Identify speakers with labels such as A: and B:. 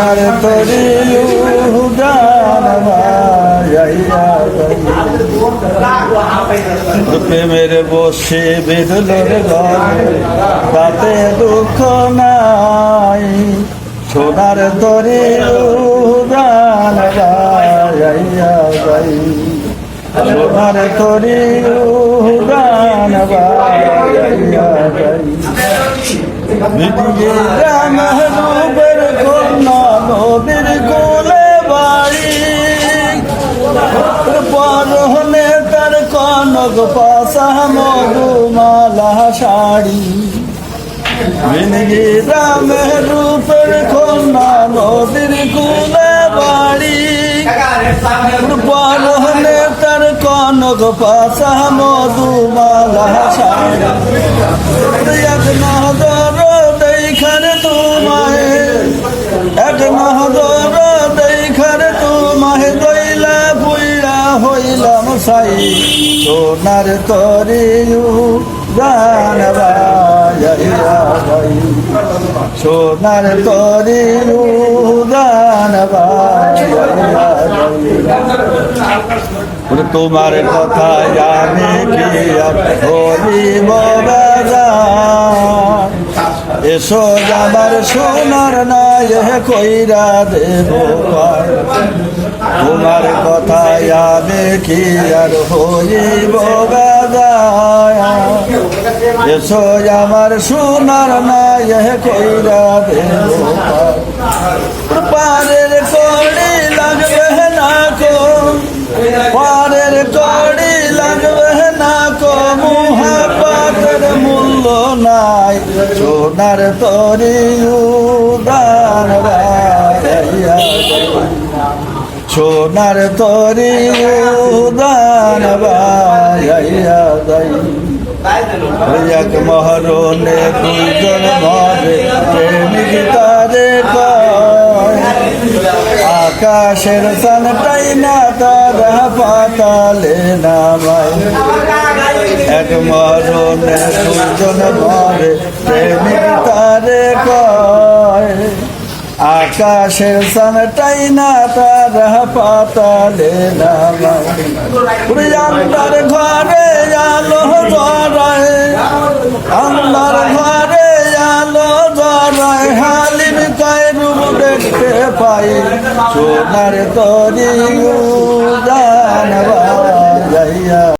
A: সোনার তরি প্রেমের বসে বেদলের তাতে দুঃখ নাই। সোনার তরি উদান মায়াইয়া যাই সোনার তরি উদান মায়াইয়া যাই নদীর কোলে বাড়ি পরহনে তার কনক পাশা মধুমালা শাড়ি। মিনগি রাম রূপের কন্যা নদীর কোলে বাড়ি পরহনে তার কনক পাশা মধুমালা শাড়ি। এক হইলাম সাই সোনার তরি গান বাজাইয়া গাই সোনার তরি গান বাজাইয়া তোমার কথা জানে কি বাজার এসো যাবার সোনার নাই কইরা দেব। তোমার কথা জানে কি আর বাজার এসো আমার সোনার নাই কইরা দেব পার। পারের কড়ি লাগবে না কো পারের কড়ি লাগবে না কো মুহাবাতের মূল্য নাই সোনার তরি উদান সোনার তরি উদান বাজাইয়া যাই এক মহরণে দুজন মরে, প্রেমিক তারে আকাশের সানটাই না তারা পাতালে নামায়। এক মরণে দুজন মরে, প্রেমিক তারে কয় আকাশের সানটাই না তারা পাতালে প্রিয়াঙ্গার ঘরে আলো জড়ায় আল্লাহর ঘরে আলো জড়ায় হালিম তাই রূপ দেখতে পাই। সোনার তরি বাজাইয়া।